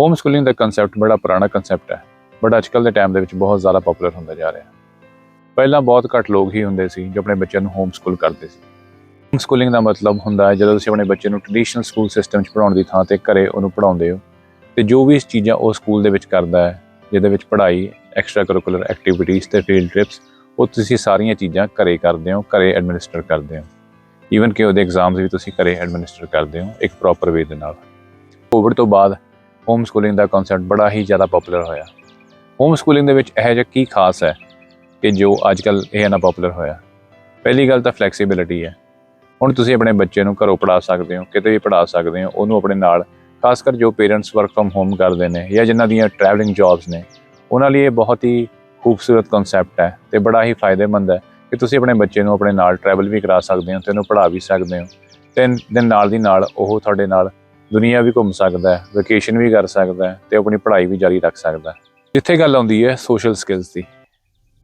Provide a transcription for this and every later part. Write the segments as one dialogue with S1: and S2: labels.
S1: Home schooling ਦਾ concept ਬੜਾ ਪੁਰਾਣਾ concept ਹੈ ਬਟ ਅੱਜਕੱਲ ਦੇ ਟਾਈਮ ਦੇ ਵਿੱਚ ਬਹੁਤ ਜ਼ਿਆਦਾ ਪਪੂਲਰ ਹੁੰਦਾ ਜਾ ਰਿਹਾ। ਪਹਿਲਾਂ ਬਹੁਤ ਘੱਟ ਲੋਕ ਹੀ ਹੁੰਦੇ ਸੀ ਜੋ ਆਪਣੇ ਬੱਚਿਆਂ ਨੂੰ ਹੋਮ ਸਕੂਲ ਕਰਦੇ ਸੀ। ਹੋਮ ਸਕੂਲਿੰਗ ਦਾ ਮਤਲਬ ਹੁੰਦਾ ਹੈ ਜਦੋਂ ਤੁਸੀਂ ਆਪਣੇ ਬੱਚੇ ਨੂੰ ਟ੍ਰੈਡੀਸ਼ਨਲ ਸਕੂਲ ਸਿਸਟਮ 'ਚ ਪੜਾਉਣ ਦੀ ਥਾਂ ਤੇ ਘਰੇ ਉਹਨੂੰ ਪੜਾਉਂਦੇ ਹੋ, ਤੇ ਜੋ ਵੀ ਚੀਜ਼ਾਂ ਉਹ ਸਕੂਲ ਦੇ ਵਿੱਚ ਕਰਦਾ ਹੈ, ਜਿਹਦੇ ਵਿੱਚ ਪੜ੍ਹਾਈ ਐਕਸਟਰਾ ਕਰਿਕੂਲਰ ਐਕਟੀਵਿਟੀਜ਼ ਤੇ ਫੀਲਡ ਟ੍ਰਿਪਸ ਉਹ ਤੁਸੀਂ ਸਾਰੀਆਂ ਚੀਜ਼ਾਂ ਘਰੇ ਕਰਦੇ ਹੋ, ਘਰੇ ਐਡਮਿਨਿਸਟਰ ਕਰਦੇ ਹੋ। ਈਵਨ ਕਿ ਉਹਦੇ ਐਗਜ਼ਾਮਸ ਵੀ ਤੁਸੀਂ ਘਰੇ ਐਡਮਿਨਿਸਟਰ ਕਰਦੇ ਹੋ, ਇੱਕ ਪ੍ਰੋਪਰ ਵੇ ਦੇ ਨਾਲ। ਕੋਵਿਡ ਤੋਂ ਬਾਅਦ ਹੋਮ ਸਕੂਲਿੰਗ ਦਾ ਕਨਸੈਪਟ ਬੜਾ ਹੀ ਜ਼ਿਆਦਾ ਪਪੂਲਰ ਹੋਇਆ। ਹੋਮ ਸਕੂਲਿੰਗ ਦੇ ਵਿੱਚ ਇਹ ਜਿਹਾ ਕੀ ਖਾਸ ਹੈ ਕਿ ਜੋ ਅੱਜ ਅੱਜਕੱਲ ਇਹ ਨਾ ਪਪੂਲਰ ਹੋਇਆ? ਪਹਿਲੀ ਗੱਲ ਤਾਂ ਫਲੈਕਸੀਬਿਲਿਟੀ ਹੈ। ਹੁਣ ਤੁਸੀਂ ਆਪਣੇ ਬੱਚੇ ਨੂੰ ਘਰੋਂ ਪੜ੍ਹਾ ਸਕਦੇ ਹੋ, ਕਿਤੇ ਵੀ ਪੜ੍ਹਾ ਸਕਦੇ ਹੋ, ਉਹਨੂੰ ਆਪਣੇ ਨਾਲ, ਖਾਸ ਕਰ ਜੋ ਪੇਰੈਂਟਸ ਵਰਕ ਫਰਮ ਹੋਮ ਕਰਦੇ ਨੇ ਜਾਂ ਜਿਨ੍ਹਾਂ ਦੀਆਂ ਟਰੈਵਲਿੰਗ ਜੌਬਸ ਨੇ, ਉਹਨਾਂ ਲਈ ਇਹ ਬਹੁਤ ਹੀ ਖੂਬਸੂਰਤ ਕਨਸੈਪਟ ਹੈ ਤੇ ਬੜਾ ਹੀ ਫਾਇਦੇਮੰਦ ਹੈ ਕਿ ਤੁਸੀਂ ਆਪਣੇ ਬੱਚੇ ਨੂੰ ਆਪਣੇ ਨਾਲ ਟਰੈਵਲ ਵੀ ਕਰਾ ਸਕਦੇ ਹੋ ਤੇ ਉਹਨੂੰ ਪੜ੍ਹਾ ਵੀ ਸਕਦੇ ਹੋ। ਤੇ ਦੇ ਨਾਲ ਦੀ ਨਾਲ ਉਹ ਤੁਹਾਡੇ ਨਾਲ ਦੁਨੀਆ ਵੀ ਘੁੰਮ ਸਕਦਾ ਹੈ ਵਕੇਸ਼ਨ ਵੀ ਕਰ ਸਕਦਾ ਹੈ ਤੇ ਆਪਣੀ ਪੜ੍ਹਾਈ ਵੀ ਜਾਰੀ ਰੱਖ ਸਕਦਾ ਹੈ। ਜਿੱਥੇ ਗੱਲ ਆਉਂਦੀ ਹੈ ਸੋਸ਼ਲ ਸਕਿੱਲਸ ਦੀ।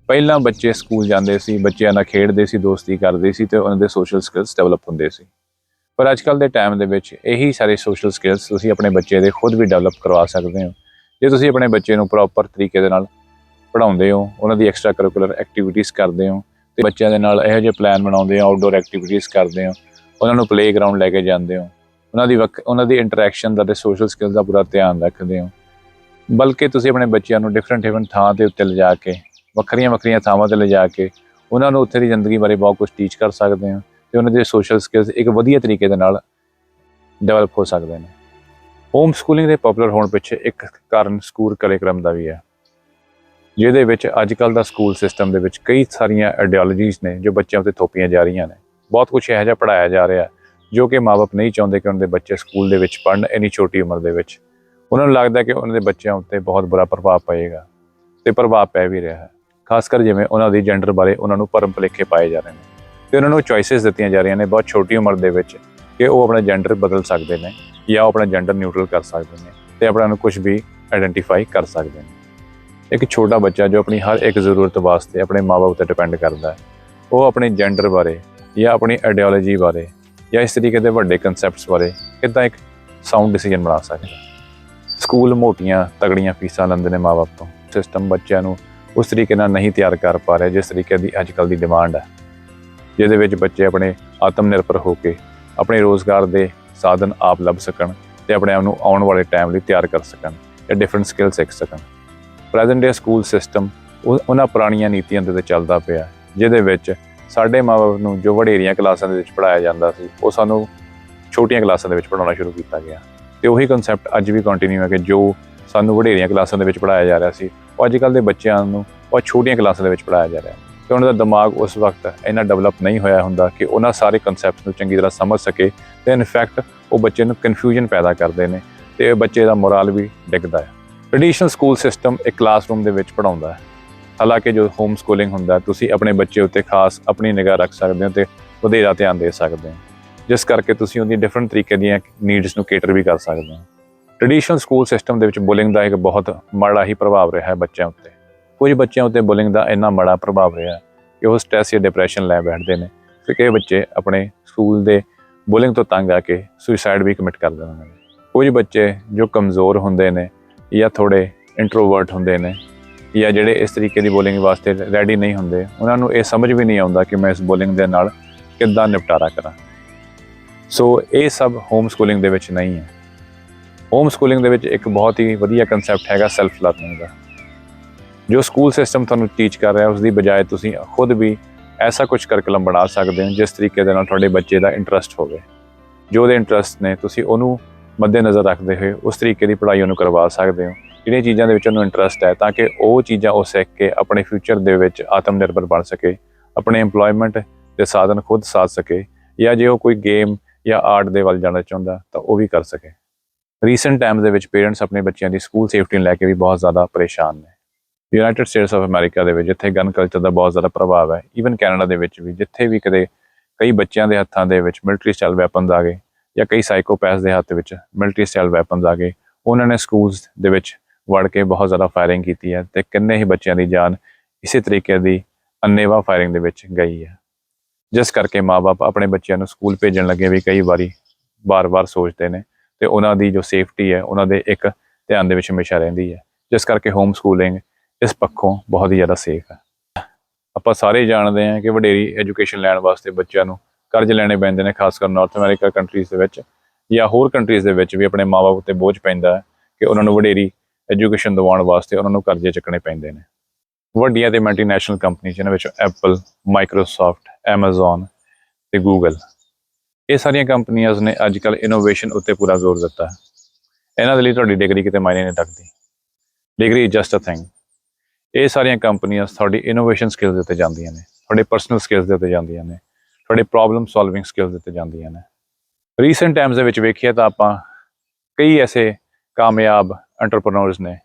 S1: ਪਹਿਲਾਂ ਬੱਚੇ ਸਕੂਲ ਜਾਂਦੇ ਸੀ, ਬੱਚਿਆਂ ਨਾਲ ਖੇਡਦੇ ਸੀ, ਦੋਸਤੀ ਕਰਦੇ ਸੀ ਤੇ ਉਹਨਾਂ ਦੇ ਸੋਸ਼ਲ ਸਕਿੱਲਸ ਡਿਵੈਲਪ ਹੁੰਦੇ ਸੀ। ਪਰ ਅੱਜ ਕੱਲ ਦੇ ਟਾਈਮ ਦੇ ਵਿੱਚ ਇਹੀ ਸਾਰੇ ਸੋਸ਼ਲ ਸਕਿੱਲਸ ਤੁਸੀਂ ਆਪਣੇ ਬੱਚੇ ਦੇ ਖੁਦ ਵੀ ਡਿਵੈਲਪ ਕਰਵਾ ਸਕਦੇ ਹੋ। ਜੇ ਤੁਸੀਂ ਆਪਣੇ ਬੱਚੇ ਨੂੰ ਪ੍ਰੋਪਰ ਤਰੀਕੇ ਦੇ ਨਾਲ ਪੜ੍ਹਾਉਂਦੇ ਹੋ, ਉਹਨਾਂ ਦੀ ਐਕਸਟਰਾ ਕਰਿਕੂਲਰ ਐਕਟੀਵਿਟੀਜ਼ ਕਰਦੇ ਹੋ ਤੇ ਬੱਚਿਆਂ ਦੇ ਨਾਲ ਇਹੋ ਜਿਹੇ ਪਲਾਨ ਬਣਾਉਂਦੇ ਹੋ ਆਊਟਡੋਰ ਐਕਟੀਵਿਟੀਜ਼ ਕਰਦੇ ਹੋ, ਉਹਨਾਂ ਨੂੰ ਪਲੇਗਰਾਉਂਡ ਲੈ ਕੇ ਜਾਂਦੇ ਹੋ ਉਹਨਾਂ ਦੀ ਵਕ- ਉਹਨਾਂ ਦੀ ਇੰਟਰੈਕਸ਼ਨ ਦਾ ਤੇ ਸੋਸ਼ਲ ਸਕਿੱਲਸ ਦਾ ਪੂਰਾ ਧਿਆਨ ਰੱਖਦੇ ਹੋ। ਬਲਕਿ ਤੁਸੀਂ ਆਪਣੇ ਬੱਚਿਆਂ ਨੂੰ ਡਿਫਰੈਂਟ ਡਿਫਰੈਂਟ ਥਾਂ ਦੇ ਉੱਤੇ ਲਿਜਾ ਕੇ, ਵੱਖਰੀਆਂ ਵੱਖਰੀਆਂ ਥਾਵਾਂ ਤੇ ਲਿਜਾ ਕੇ, ਉਹਨਾਂ ਨੂੰ ਉੱਥੇ ਦੀ ਜ਼ਿੰਦਗੀ ਬਾਰੇ ਬਹੁਤ ਕੁਝ ਟੀਚ ਕਰ ਸਕਦੇ ਹੋ ਤੇ ਉਹਨਾਂ ਦੇ ਸੋਸ਼ਲ ਸਕਿੱਲਸ ਇੱਕ ਵਧੀਆ ਤਰੀਕੇ ਦੇ ਨਾਲ ਡਿਵੈਲਪ ਹੋ ਸਕਦੇ ਨੇ। ਹੋਮ ਸਕੂਲਿੰਗ ਦੇ ਪਪੂਲਰ ਹੋਣ ਪਿੱਛੇ ਇੱਕ ਕਾਰਨ ਸਕੂਲ ਕਰਿਕੂਲਮ ਦਾ ਵੀ ਹੈ। ਜਿਹਦੇ ਵਿੱਚ ਅੱਜ ਕੱਲ ਦਾ ਸਕੂਲ ਸਿਸਟਮ ਦੇ ਵਿੱਚ ਕਈ ਸਾਰੀਆਂ ਆਈਡੀਓਲੋਜੀਜ਼ ਨੇ ਜੋ ਬੱਚਿਆਂ ਉੱਤੇ ਥੋਪੀਆਂ ਜਾ ਰਹੀਆਂ ਨੇ। ਬਹੁਤ ਕੁਝ ਇਹੋ ਜਿਹਾ ਪੜਾਇਆ ਜਾ ਰਿਹਾ। ਜੋ ਕਿ ਮਾਪੇ ਨਹੀਂ ਚਾਹੁੰਦੇ ਕਿ ਉਹਨਾਂ ਦੇ ਬੱਚੇ ਸਕੂਲ ਦੇ ਵਿੱਚ ਪੜ੍ਹਨ ਇੰਨੀ ਛੋਟੀ ਉਮਰ ਦੇ ਵਿੱਚ। ਉਹਨਾਂ ਨੂੰ ਲੱਗਦਾ ਕਿ ਉਹਨਾਂ ਦੇ ਬੱਚਿਆਂ ਉੱਤੇ ਬਹੁਤ ਬੁਰਾ ਪ੍ਰਭਾਵ ਪਏਗਾ ਤੇ ਪ੍ਰਭਾਵ ਪੈ ਵੀ ਰਿਹਾ ਹੈ, ਖਾਸ ਕਰ ਜਿਵੇਂ ਉਹਨਾਂ ਦੀ ਜੈਂਡਰ ਬਾਰੇ ਉਹਨਾਂ ਨੂੰ ਭਰਮ ਭੁਲੇਖੇ ਪਾਏ ਜਾ ਰਹੇ ਨੇ ਤੇ ਉਹਨਾਂ ਨੂੰ ਚੋਇਸਸ ਦਿੱਤੀਆਂ ਜਾ ਰਹੀਆਂ ਨੇ ਬਹੁਤ ਛੋਟੀ ਉਮਰ ਦੇ ਵਿੱਚ ਕਿ ਉਹ ਆਪਣਾ ਜੈਂਡਰ ਬਦਲ ਸਕਦੇ ਨੇ ਜਾਂ ਉਹ ਆਪਣਾ ਜੈਂਡਰ ਨਿਊਟਰਲ ਕਰ ਸਕਦੇ ਨੇ ਤੇ ਆਪਣਾ ਨੂੰ ਕੁਝ ਵੀ ਆਇਡੈਂਟੀਫਾਈ ਕਰ ਸਕਦੇ ਨੇ। ਇੱਕ ਛੋਟਾ ਬੱਚਾ ਜੋ ਆਪਣੀ ਹਰ ਇੱਕ ਜ਼ਰੂਰਤ ਵਾਸਤੇ ਆਪਣੇ ਮਾਪੇ ਉੱਤੇ ਡਿਪੈਂਡ ਕਰਦਾ ਹੈ, ਉਹ ਆਪਣੇ ਜੈਂਡਰ ਬਾਰੇ ਜਾਂ ਆਪਣੀ ਆਈਡੀਓਲੋਜੀ ਬਾਰੇ ਜਾਂ ਇਸ ਤਰੀਕੇ ਦੇ ਵੱਡੇ ਕਨਸੈਪਟਸ ਬਾਰੇ ਕਿੱਦਾਂ ਇੱਕ ਸਾਊਂਡ ਡਿਸੀਜਨ ਬਣਾ ਸਕਦੇ ਸਕੂਲ ਮੋਟੀਆਂ ਤਗੜੀਆਂ ਫੀਸਾਂ ਲੈਂਦੇ ਨੇ ਮਾਪੇ ਤੋਂ। ਸਿਸਟਮ ਬੱਚਿਆਂ ਨੂੰ ਉਸ ਤਰੀਕੇ ਨਾਲ ਨਹੀਂ ਤਿਆਰ ਕਰ ਪਾ ਰਿਹਾ ਜਿਸ ਤਰੀਕੇ ਦੀ ਅੱਜ ਕੱਲ ਦੀ ਡਿਮਾਂਡ ਹੈ ਜਿਹਦੇ ਵਿੱਚ ਬੱਚੇ ਆਪਣੇ ਆਤਮ ਨਿਰਭਰ ਹੋ ਕੇ ਆਪਣੇ ਰੋਜ਼ਗਾਰ ਦੇ ਸਾਧਨ ਆਪ ਲੱਭ ਸਕਣ ਤੇ ਆਪਣੇ ਆਪ ਨੂੰ ਆਉਣ ਵਾਲੇ ਟਾਈਮ ਲਈ ਤਿਆਰ ਕਰ ਸਕਣ ਜਾਂ ਡਿਫਰੈਂਟ ਸਕਿੱਲ ਸਿੱਖ ਸਕਣ। ਪ੍ਰੈਜ਼ੈਂਟ ਡੇ ਸਕੂਲ ਸਿਸਟਮ ਉਹਨਾਂ ਪੁਰਾਣੀਆਂ ਨੀਤੀਆਂ ਦੇ ਤੇ ਚੱਲਦਾ ਪਿਆ, ਜਿਹਦੇ ਵਿੱਚ ਸਾਡੇ ਮਾਪੇ ਨੂੰ ਜੋ ਵਡੇਰੀਆਂ ਕਲਾਸਾਂ ਦੇ ਵਿੱਚ ਪੜਾਇਆ ਜਾਂਦਾ ਸੀ, ਉਹ ਸਾਨੂੰ ਛੋਟੀਆਂ ਕਲਾਸਾਂ ਦੇ ਵਿੱਚ ਪੜਾਉਣਾ ਸ਼ੁਰੂ ਕੀਤਾ ਗਿਆ। ਤੇ ਉਹੀ ਕਨਸੈਪਟ ਅੱਜ ਵੀ ਕੰਟੀਨਿਊ ਹੈ ਕਿ ਜੋ ਸਾਨੂੰ ਵਡੇਰੀਆਂ ਕਲਾਸਾਂ ਦੇ ਵਿੱਚ ਪੜਾਇਆ ਜਾ ਰਿਹਾ ਸੀ, ਉਹ ਅੱਜ ਕੱਲ ਦੇ ਬੱਚਿਆਂ ਨੂੰ ਉਹ ਛੋਟੀਆਂ ਕਲਾਸਾਂ ਦੇ ਵਿੱਚ ਪੜਾਇਆ ਜਾ ਰਿਹਾ ਤੇ ਉਹਨਾਂ ਦਾ ਦਿਮਾਗ ਉਸ ਵਕਤ ਇੰਨਾ ਡਿਵੈਲਪ ਨਹੀਂ ਹੋਇਆ ਹੁੰਦਾ ਕਿ ਉਹਨਾਂ ਸਾਰੇ ਕਨਸੈਪਟਸ ਨੂੰ ਚੰਗੀ ਤਰ੍ਹਾਂ ਸਮਝ ਸਕੇ ਤੇ ਇਨਫੈਕਟ ਉਹ ਬੱਚੇ ਨੂੰ ਕਨਫਿਊਜ਼ਨ ਪੈਦਾ ਕਰਦੇ ਨੇ ਤੇ ਬੱਚੇ ਦਾ ਮੋਰਲ ਵੀ ਡਿੱਗਦਾ ਹੈ। ਟ੍ਰੈਡੀਸ਼ਨਲ ਸਕੂਲ ਸਿਸਟਮ ਇੱਕ ਕਲਾਸਰੂਮ ਦੇ ਵਿੱਚ ਪੜਾਉਂਦਾ ਹੈ। ਹਾਲਾਂਕਿ ਜੋ ਹੋਮ ਸਕੂਲਿੰਗ ਹੁੰਦਾ, ਤੁਸੀਂ ਆਪਣੇ ਬੱਚੇ ਉੱਤੇ ਖਾਸ ਆਪਣੀ ਨਿਗਾਹ ਰੱਖ ਸਕਦੇ ਹੋ ਤੇ ਵਧੇਰਾ ਧਿਆਨ ਦੇ ਸਕਦੇ ਹੋ। ਜਿਸ ਕਰਕੇ ਤੁਸੀਂ ਉਹਦੀ ਡਿਫਰੈਂਟ ਤਰੀਕੇ ਦੀਆਂ ਨੀਡਸ ਨੂੰ ਕੇਟਰ ਵੀ ਕਰ ਸਕਦੇ ਹੋ। ਟ੍ਰੈਡੀਸ਼ਨਲ ਸਕੂਲ ਸਿਸਟਮ ਦੇ ਵਿੱਚ ਬੁਲਿੰਗ ਦਾ ਇੱਕ ਬਹੁਤ ਮਾੜਾ ਹੀ ਪ੍ਰਭਾਵ ਰਿਹਾ ਹੈ ਬੱਚਿਆਂ ਉੱਤੇ। ਕੁਝ ਬੱਚਿਆਂ ਉੱਤੇ ਬੁਲਿੰਗ ਦਾ ਇੰਨਾ ਮਾੜਾ ਪ੍ਰਭਾਵ ਰਿਹਾ ਕਿ ਉਹ ਸਟ੍ਰੈਸ ਜਾਂ ਡਿਪਰੈਸ਼ਨ ਲੈ ਬੈਠਦੇ ਨੇ। ਫਿਰ ਕਈ ਬੱਚੇ ਆਪਣੇ ਸਕੂਲ ਦੇ ਬੁਲਿੰਗ ਤੋਂ ਤੰਗ ਆ ਕੇ ਸੁਸਾਈਡ ਵੀ ਕਮਿਟ ਕਰ ਦਿੰਦੇ ਨੇ। ਕੁਝ ਬੱਚੇ ਜੋ ਕਮਜ਼ੋਰ ਹੁੰਦੇ ਨੇ ਜਾਂ ਥੋੜੇ ਇੰਟਰੋਵਰਟ ਹੁੰਦੇ ਨੇ ਜਾਂ ਜਿਹੜੇ ਇਸ ਤਰੀਕੇ ਦੀ ਬੋਲਿੰਗ ਵਾਸਤੇ ਰੈਡੀ ਨਹੀਂ ਹੁੰਦੇ, ਉਹਨਾਂ ਨੂੰ ਇਹ ਸਮਝ ਵੀ ਨਹੀਂ ਆਉਂਦਾ ਕਿ ਮੈਂ ਇਸ ਬੋਲਿੰਗ ਦੇ ਨਾਲ ਕਿੱਦਾਂ ਨਿਪਟਾਰਾ ਕਰਾਂ। ਸੋ ਇਹ ਸਭ ਹੋਮ ਸਕੂਲਿੰਗ ਦੇ ਵਿੱਚ ਨਹੀਂ ਹੈ। ਹੋਮ ਸਕੂਲਿੰਗ ਦੇ ਵਿੱਚ ਇੱਕ ਬਹੁਤ ਹੀ ਵਧੀਆ ਕਨਸੈਪਟ ਹੈਗਾ ਸੈਲਫ ਲਰਨਿੰਗ ਦਾ। ਜੋ ਸਕੂਲ ਸਿਸਟਮ ਤੁਹਾਨੂੰ ਟੀਚ ਕਰ ਰਿਹਾ ਉਸ ਦੀ ਬਜਾਏ ਤੁਸੀਂ ਖੁਦ ਵੀ ਐਸਾ ਕੁਝ ਕਰਕਲਮ ਬਣਾ ਸਕਦੇ ਹੋ, ਜਿਸ ਤਰੀਕੇ ਦੇ ਨਾਲ ਤੁਹਾਡੇ ਬੱਚੇ ਦਾ ਇੰਟਰਸਟ ਹੋਵੇ। ਜੋ ਉਹਦੇ ਇੰਟਰਸਟ ਨੇ, ਤੁਸੀਂ ਉਹਨੂੰ ਮੱਦੇਨਜ਼ਰ ਰੱਖਦੇ ਹੋਏ ਉਸ ਤਰੀਕੇ ਦੀ ਪੜ੍ਹਾਈ ਉਹਨੂੰ ਕਰਵਾ ਸਕਦੇ ਹੋ। ਜਿਹੜੀਆਂ ਚੀਜ਼ਾਂ ਦੇ ਵਿੱਚ ਉਹਨੂੰ ਇੰਟਰਸਟ ਹੈ, ਤਾਂ ਕਿ ਉਹ ਚੀਜ਼ਾਂ ਉਹ ਸਿੱਖ ਕੇ ਆਪਣੇ ਫਿਊਚਰ ਦੇ ਵਿੱਚ ਆਤਮ ਨਿਰਭਰ ਬਣ ਸਕੇ, ਆਪਣੇ EMPLOYMENT ਦੇ ਸਾਧਨ ਖੁਦ ਸਾਧ ਸਕੇ, ਜਾਂ ਜੇ ਉਹ ਕੋਈ ਗੇਮ ਜਾਂ ਆਰਟ ਦੇ ਵੱਲ ਜਾਣਾ ਚਾਹੁੰਦਾ, ਤਾਂ ਉਹ ਵੀ ਕਰ ਸਕੇ। ਰੀਸੈਂਟ ਟਾਈਮਸ ਦੇ ਵਿੱਚ ਪੇਰੈਂਟਸ ਆਪਣੇ ਬੱਚਿਆਂ ਦੀ ਸਕੂਲ ਸੇਫਟੀ ਨੂੰ ਲੈ ਕੇ ਵੀ ਬਹੁਤ ਜ਼ਿਆਦਾ ਪਰੇਸ਼ਾਨ ਨੇ। ਯੂਨਾਈਟਿਡ ਸਟੇਟਸ ਆਫ ਅਮਰੀਕਾ ਦੇ ਵਿੱਚ ਜਿੱਥੇ ਗਨ ਕਲਚਰ ਦਾ ਬਹੁਤ ਜ਼ਿਆਦਾ ਪ੍ਰਭਾਵ ਹੈ ਈਵਨ ਕੈਨੇਡਾ ਦੇ ਵਿੱਚ ਵੀ, ਜਿੱਥੇ ਵੀ ਕਦੇ ਕਈ ਬੱਚਿਆਂ ਦੇ ਹੱਥਾਂ ਦੇ ਵਿੱਚ ਮਿਲਟਰੀ ਸਟਾਈਲ ਵੈਪਨਸ ਆ ਗਏ, ਜਾਂ ਕਈ ਸਾਈਕੋਪੈਥਸ ਦੇ ਹੱਥ ਵਿੱਚ ਮਿਲਟਰੀ ਸਟਾਈਲ ਵੈਪਨਸ ਆ ਗਏ, ਉਹਨਾਂ ਨੇ ਸਕੂਲਸ ਦੇ ਵਿੱਚ ਵੜ ਕੇ ਬਹੁਤ ਜ਼ਿਆਦਾ ਫਾਇਰਿੰਗ ਕੀਤੀ ਹੈ ਤੇ ਕਿੰਨੇ ਹੀ ਬੱਚਿਆਂ ਦੀ ਜਾਨ ਇਸੇ ਤਰੀਕੇ ਦੀ ਅੰਨੇਵਾ ਫਾਇਰਿੰਗ ਦੇ ਵਿੱਚ ਗਈ ਹੈ। ਜਿਸ ਕਰਕੇ ਮਾਪੇ ਆਪਣੇ ਬੱਚਿਆਂ ਨੂੰ ਸਕੂਲ ਭੇਜਣ ਲੱਗੇ ਵੀ ਕਈ ਵਾਰੀ ਬਾਰ-ਬਾਰ ਸੋਚਦੇ ਨੇ ਤੇ ਉਹਨਾਂ ਦੀ ਜੋ ਸੇਫਟੀ ਹੈ, ਉਹਨਾਂ ਦੇ ਇੱਕ ਧਿਆਨ ਦੇ ਵਿੱਚ ਹਮੇਸ਼ਾ ਰਹਿੰਦੀ ਹੈ। ਜਿਸ ਕਰਕੇ ਹੋਮ ਸਕੂਲਿੰਗ ਇਸ ਪੱਖੋਂ ਬਹੁਤ ਹੀ ਜ਼ਿਆਦਾ ਸੇਫ ਹੈ। ਆਪਾਂ ਸਾਰੇ ਜਾਣਦੇ ਹਾਂ ਕਿ ਵਡੇਰੀ ਐਜੂਕੇਸ਼ਨ ਲੈਣ ਵਾਸਤੇ ਬੱਚਿਆਂ ਨੂੰ ਕਰਜ਼ ਲੈਣੇ ਪੈਂਦੇ ਨੇ, ਖਾਸ ਕਰ ਨਾਰਥ ਅਮਰੀਕਾ ਕੰਟਰੀਜ਼ ਦੇ ਵਿੱਚ ਜਾਂ ਹੋਰ ਕੰਟਰੀਜ਼ ਦੇ ਵਿੱਚ ਵੀ ਆਪਣੇ ਮਾਪੇ ਉੱਤੇ ਬੋਝ ਪੈਂਦਾ ਹੈ ਕਿ ਉਹਨਾਂ ਨੂੰ ਵਡੇਰੀ ਐਜੂਕੇਸ਼ਨ ਦਿਵਾਉਣ ਵਾਸਤੇ ਉਹਨਾਂ ਨੂੰ ਕਰਜ਼ੇ ਚੱਕਣੇ ਪੈਂਦੇ ਨੇ। ਵੱਡੀਆਂ ਤੇ ਮਲਟੀਨੈਸ਼ਨਲ ਕੰਪਨੀ ਜਿਨ੍ਹਾਂ ਵਿੱਚ ਐਪਲ ਮਾਈਕਰੋਸਾਫਟ ਐਮਾਜ਼ਨ ਤੇ ਗੂਗਲ ਇਹ ਸਾਰੀਆਂ ਕੰਪਨੀਆਂ ਨੇ ਅੱਜ ਕੱਲ ਇਨੋਵੇਸ਼ਨ ਉੱਤੇ ਪੂਰਾ ਜ਼ੋਰ ਦਿੱਤਾ ਹੈ। ਇਹਨਾਂ ਦੇ ਲਈ ਤੁਹਾਡੀ ਡਿਗਰੀ ਕਿਤੇ ਮਾਇਨੇ ਨਹੀਂ ਰੱਖਦੀ। Degree is just a thing ਇਹ ਸਾਰੀਆਂ ਕੰਪਨੀਆਂ ਤੁਹਾਡੀ ਇਨੋਵੇਸ਼ਨ ਸਕਿੱਲਸ ਦੇ ਉੱਤੇ ਜਾਂਦੀਆਂ ਨੇ। ਤੁਹਾਡੇ ਪਰਸਨਲ ਸਕਿੱਲਸ ਦੇ ਉੱਤੇ ਜਾਂਦੀਆਂ ਨੇ। ਤੁਹਾਡੇ ਪ੍ਰੋਬਲਮ ਸੋਲਵਿੰਗ ਸਕਿੱਲਸ ਦੇ ਉੱਤੇ ਜਾਂਦੀਆਂ ਨੇ। ਰੀਸੈਂਟ ਟਾਈਮਸ ਦੇ ਵਿੱਚ ਵੇਖੀਏ ਤਾਂ ਆਪਾਂ ਕਈ ਐਸੇ ਕਾਮਯਾਬ ਐਂਟਰਪ੍ਰੈਨਰਸ ਨੇ,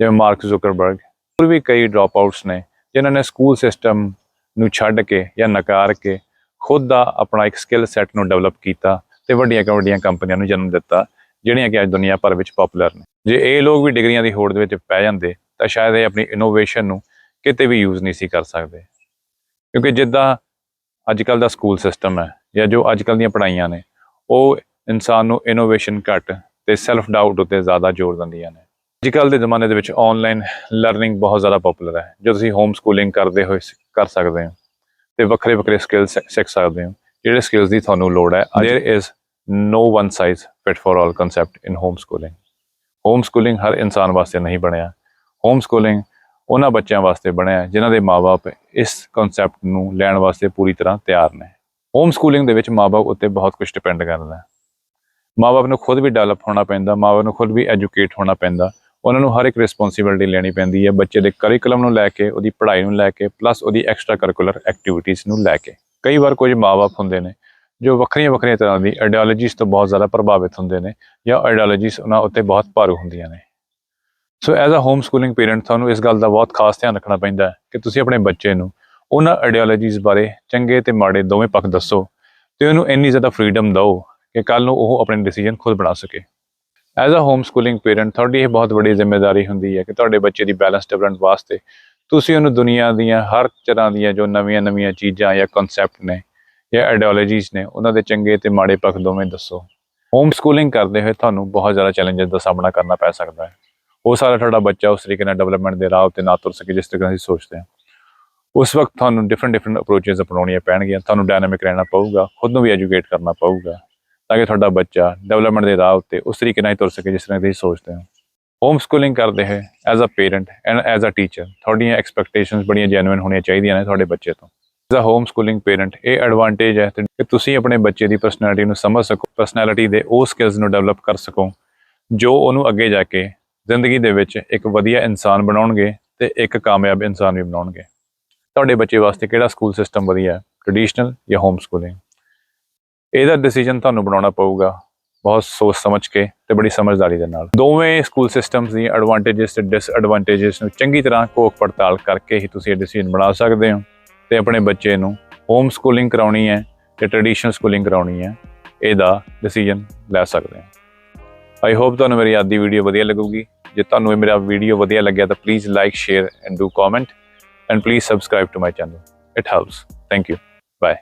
S1: ਜਿਵੇਂ ਮਾਰਕ ਜ਼ੁਕਰਬਰਗ, ਹੋਰ ਵੀ ਕਈ ਡ੍ਰੌਪ ਆਊਟਸ ਨੇ, ਜਿਨ੍ਹਾਂ ਨੇ ਸਕੂਲ ਸਿਸਟਮ ਨੂੰ ਛੱਡ ਕੇ ਜਾਂ ਨਕਾਰ ਕੇ ਖੁਦ ਦਾ ਆਪਣਾ ਇੱਕ ਸਕਿੱਲ ਸੈੱਟ ਨੂੰ ਡਿਵੈਲਪ ਕੀਤਾ ਤੇ ਵੱਡੀਆਂ ਤੋਂ ਵੱਡੀਆਂ ਕੰਪਨੀਆਂ ਨੂੰ ਜਨਮ ਦਿੱਤਾ, ਜਿਹੜੀਆਂ ਕਿ ਅੱਜ ਦੁਨੀਆ ਭਰ ਵਿੱਚ ਪਪੂਲਰ ਨੇ। ਜੇ ਇਹ ਲੋਕ ਵੀ ਡਿਗਰੀਆਂ ਦੀ ਹੋੜ ਦੇ ਵਿੱਚ ਪੈ ਜਾਂਦੇ, ਤਾਂ ਸ਼ਾਇਦ ਇਹ ਆਪਣੀ ਇਨੋਵੇਸ਼ਨ ਨੂੰ ਕਿਤੇ ਵੀ ਯੂਜ਼ ਨਹੀਂ ਸੀ ਕਰ ਸਕਦੇ। ਕਿਉਂਕਿ ਜਿੱਦਾਂ ਅੱਜ ਕੱਲ ਦਾ ਸਕੂਲ ਸਿਸਟਮ ਹੈ, ਜਾਂ ਜੋ ਅੱਜ ਕੱਲ ਦੀਆਂ ਪੜ੍ਹਾਈਆਂ ਨੇ, ਉਹ ਇਨਸਾਨ ਨੂੰ ਇਨੋਵੇਸ਼ਨ ਘੱਟ ਤੇ ਸੈਲਫ ਡਾਊਟ ਉੱਤੇ ਜ਼ਿਆਦਾ ਜ਼ੋਰ ਦਿੰਦੀਆਂ ਨੇ ਅੱਜ ਕੱਲ ਦੇ ਜ਼ਮਾਨੇ ਦੇ ਵਿੱਚ ਆਨਲਾਈਨ ਲਰਨਿੰਗ ਬਹੁਤ ਜ਼ਿਆਦਾ ਪਪੂਲਰ ਹੈ ਜੋ ਤੁਸੀਂ ਹੋਮ ਸਕੂਲਿੰਗ ਕਰਦੇ ਹੋਏ ਸ- ਕਰ ਸਕਦੇ ਹੋ ਤੇ ਵੱਖਰੇ ਵੱਖਰੇ ਸਕਿੱਲਸ ਸਿੱਖ ਸਕਦੇ ਹੋ ਜਿਹੜੇ ਸਕਿੱਲਸ ਦੀ ਤੁਹਾਨੂੰ ਲੋੜ ਹੈ there is no one size fit for all concept in homeschooling homeschooling ਹਰ ਇਨਸਾਨ ਵਾਸਤੇ ਨਹੀਂ ਬਣਿਆ homeschooling ਉਹਨਾਂ ਬੱਚਿਆਂ ਵਾਸਤੇ ਬਣਿਆ ਹੈ ਜਿਨ੍ਹਾਂ ਦੇ ਮਾਪੇ ਇਸ ਕਨਸੈਪਟ ਨੂੰ ਲੈਣ ਵਾਸਤੇ ਪੂਰੀ ਤਰ੍ਹਾਂ ਤਿਆਰ ਨੇ ਹੋਮਸਕੂਲਿੰਗ ਦੇ ਵਿੱਚ ਮਾਪੇ ਉੱਤੇ ਬਹੁਤ ਕੁਝ ਡਿਪੈਂਡ ਕਰਦਾ ਹੈ ਮਾਪੇ ਨੂੰ ਖੁਦ ਵੀ ਡਿਵੈਲਪ ਹੋਣਾ ਪੈਂਦਾ ਮਾਪੇ ਨੂੰ ਖੁਦ ਵੀ ਐਜੂਕੇਟ ਹੋਣਾ ਪੈਂਦਾ। ਉਹਨਾਂ ਨੂੰ ਹਰ ਇੱਕ ਰਿਸਪੌਂਸਿਬਿਲਟੀ ਲੈਣੀ ਪੈਂਦੀ ਹੈ, ਬੱਚੇ ਦੇ ਕਰਿਕੂਲਮ ਨੂੰ ਲੈ ਕੇ, ਉਹਦੀ ਪੜ੍ਹਾਈ ਨੂੰ ਲੈ ਕੇ ਪਲੱਸ ਉਹਦੀ ਐਕਸਟਰਾ ਕਰਿਕੂਲਰ ਐਕਟੀਵਿਟੀਜ਼ ਨੂੰ ਲੈ ਕੇ। ਕਈ ਵਾਰ ਕੁਝ ਮਾਪੇ ਹੁੰਦੇ ਨੇ, ਜੋ ਵੱਖਰੀਆਂ ਵੱਖਰੀਆਂ ਤਰ੍ਹਾਂ ਦੀ ਆਈਡੀਓਲੋਜੀਜ਼ ਤੋਂ ਬਹੁਤ ਜ਼ਿਆਦਾ ਪ੍ਰਭਾਵਿਤ ਹੁੰਦੇ ਨੇ ਜਾਂ ਆਈਡੀਓਲੋਜੀਜ਼ ਉਹਨਾਂ ਉੱਤੇ ਬਹੁਤ ਭਾਰੂ ਹੁੰਦੀਆਂ ਨੇ। So as a home schooling parent ਤੁਹਾਨੂੰ ਇਸ ਗੱਲ ਦਾ ਬਹੁਤ ਖਾਸ ਧਿਆਨ ਰੱਖਣਾ ਪੈਂਦਾ ਹੈ ਕਿ ਤੁਸੀਂ ਆਪਣੇ ਬੱਚੇ ਨੂੰ ਉਹਨਾਂ ਆਈਡੀਓਲੋਜੀਜ਼ ਬਾਰੇ ਚੰਗੇ ਤੇ ਮਾੜੇ ਦੋਵੇਂ ਪੱਖ ਦੱਸੋ ਤੇ ਉਹਨੂੰ ਇੰਨੀ ਜ਼ਿਆਦਾ ਫਰੀडम ਦਿਓ ਕਿ ਕੱਲ ਨੂੰ ਉਹ ਆਪਣੇ ਡਿਸੀਜਨ ਖੁਦ ਬਣਾ ਸਕੇ। As a home schooling parent ਤੁਹਾਡੀ ਇਹ ਬਹੁਤ ਵੱਡੀ ਜ਼ਿੰਮੇਵਾਰੀ ਹੁੰਦੀ ਹੈ ਕਿ ਤੁਹਾਡੇ ਬੱਚੇ ਦੀ ਬੈਲੈਂਸ ਡਿਵੈਲਪਮੈਂਟ ਵਾਸਤੇ ਤੁਸੀਂ ਉਹਨੂੰ ਦੁਨੀਆ ਦੀਆਂ ਹਰ ਤਰ੍ਹਾਂ ਦੀਆਂ ਜੋ ਨਵੀਆਂ-ਨਵੀਆਂ ਚੀਜ਼ਾਂ ਜਾਂ ਕਨਸੈਪਟ ਨੇ ਜਾਂ ਆਈਡੀਓਲੋਜੀਜ਼ ਨੇ, ਉਹਨਾਂ ਦੇ ਚੰਗੇ ਤੇ ਮਾੜੇ ਪੱਖ ਦੋਵੇਂ ਦੱਸੋ। ਹੋਮ ਸਕੂਲਿੰਗ ਕਰਦੇ ਹੋਏ ਤੁਹਾਨੂੰ ਬਹੁਤ ਜ਼ਿਆਦਾ ਚੈਲੰਜਸ ਦਾ ਸਾਹਮਣਾ ਕਰਨਾ ਪੈ ਸਕਦਾ ਹੈ। ਹੋ ਸਕਦਾ ਤੁਹਾਡਾ ਬੱਚਾ ਉਸ ਤਰੀਕੇ ਨਾਲ ਡਿਵੈਲਪਮੈਂਟ ਦੇ ਰਾਹ ਉੱਤੇ ਨਾ ਤੁਰ ਸਕੇ ਜਿਸ ਤਰ੍ਹਾਂ ਅਸੀਂ ਸੋਚਦੇ ਹਾਂ। ਉਸ ਵਕਤ ਤੁਹਾਨੂੰ ਡਿਫਰੈਂਟ ਡਿਫਰੈਂਟ ਅਪਰੋਚਸ ਅਪਣਾਉਣੀਆਂ ਪੈਣਗੀਆਂ, ਤੁਹਾਨੂੰ ਡਾਇਨਾਮਿਕ ਰਹਿਣਾ ਪਊਗਾ, ਖੁਦ ਨੂੰ ਵੀ ਐਜੂਕੇਟ ਕਰਨਾ ਪਊਗਾ। ਤਾਂ ਕਿ ਤੁਹਾਡਾ ਬੱਚਾ ਡਿਵੈਲਪਮੈਂਟ ਦੇ ਰਾਹ ਉੱਤੇ ਉਸ ਤਰੀਕੇ ਨਾਲ ਹੀ ਤੁਰ ਸਕੇ ਜਿਸ ਤਰ੍ਹਾਂ ਤੁਸੀਂ ਸੋਚਦੇ ਹੋ। ਹੋਮ ਸਕੂਲਿੰਗ ਕਰਦੇ ਹੋਏ as a parent and as a teacher ਤੁਹਾਡੀਆਂ ਐਕਸਪੈਕਟੇਸ਼ਨਸ ਬੜੀਆਂ ਜੈਨੂਇਨ ਹੋਣੀਆਂ ਚਾਹੀਦੀਆਂ ਨੇ ਤੁਹਾਡੇ ਬੱਚੇ ਤੋਂ। As a home schooling parent ਇਹ ਐਡਵਾਂਟੇਜ ਹੈ ਕਿ ਤੁਸੀਂ ਆਪਣੇ ਬੱਚੇ ਦੀ ਪਰਸਨੈਲਿਟੀ ਨੂੰ ਸਮਝ ਸਕੋ ਪਰਸਨੈਲਿਟੀ ਦੇ ਉਹ ਸਕਿੱਲਸ ਨੂੰ ਡਿਵੈਲਪ ਕਰ ਸਕੋ, ਜੋ ਉਹਨੂੰ ਅੱਗੇ ਜਾ ਕੇ ਜ਼ਿੰਦਗੀ ਦੇ ਵਿੱਚ ਇੱਕ ਵਧੀਆ ਇਨਸਾਨ ਬਣਾਉਣਗੇ ਤੇ ਇੱਕ ਕਾਮਯਾਬ ਇਨਸਾਨ ਵੀ ਬਣਾਉਣਗੇ। ਤੁਹਾਡੇ ਬੱਚੇ ਵਾਸਤੇ ਕਿਹੜਾ ਸਕੂਲ ਸਿਸਟਮ ਵਧੀਆ ਹੈ? ਟ੍ਰੈਡੀਸ਼ਨਲ ਜਾਂ ਹੋਮ ਸਕੂਲਿੰਗ ਇਹਦਾ ਡਿਸੀਜਨ ਤੁਹਾਨੂੰ ਬਣਾਉਣਾ ਪਊਗਾ ਬਹੁਤ ਸੋਚ ਸਮਝ ਕੇ ਤੇ ਬੜੀ ਸਮਝਦਾਰੀ ਦੇ ਨਾਲ। ਦੋਵੇਂ ਸਕੂਲ ਸਿਸਟਮਸ ਦੀਆਂ ਐਡਵਾਂਟੇਜਸ ਤੇ ਡਿਸਐਡਵਾਂਟੇਜਸ ਨੂੰ ਚੰਗੀ ਤਰ੍ਹਾਂ ਕੋਕ ਪੜਤਾਲ ਕਰਕੇ ਹੀ ਤੁਸੀਂ ਇਹ ਡਿਸੀਜਨ ਬਣਾ ਸਕਦੇ ਹੋ ਤੇ ਆਪਣੇ ਬੱਚੇ ਨੂੰ ਹੋਮ ਸਕੂਲਿੰਗ ਕਰਾਉਣੀ ਹੈ ਤੇ ਟ੍ਰੈਡੀਸ਼ਨਲ ਸਕੂਲਿੰਗ ਕਰਾਉਣੀ ਹੈ, ਇਹਦਾ ਡਿਸੀਜਨ ਲੈ ਸਕਦੇ ਹੋ। ਆਈ ਹੋਪ ਤੁਹਾਨੂੰ ਮੇਰੀ ਅੱਜ ਦੀ ਵੀਡੀਓ ਵਧੀਆ ਲੱਗੂਗੀ। ਜੇ ਤੁਹਾਨੂੰ ਇਹ ਮੇਰਾ ਵੀਡੀਓ ਵਧੀਆ ਲੱਗਿਆ ਤਾਂ please like share and do comment and please subscribe to my channel it helps thank you bye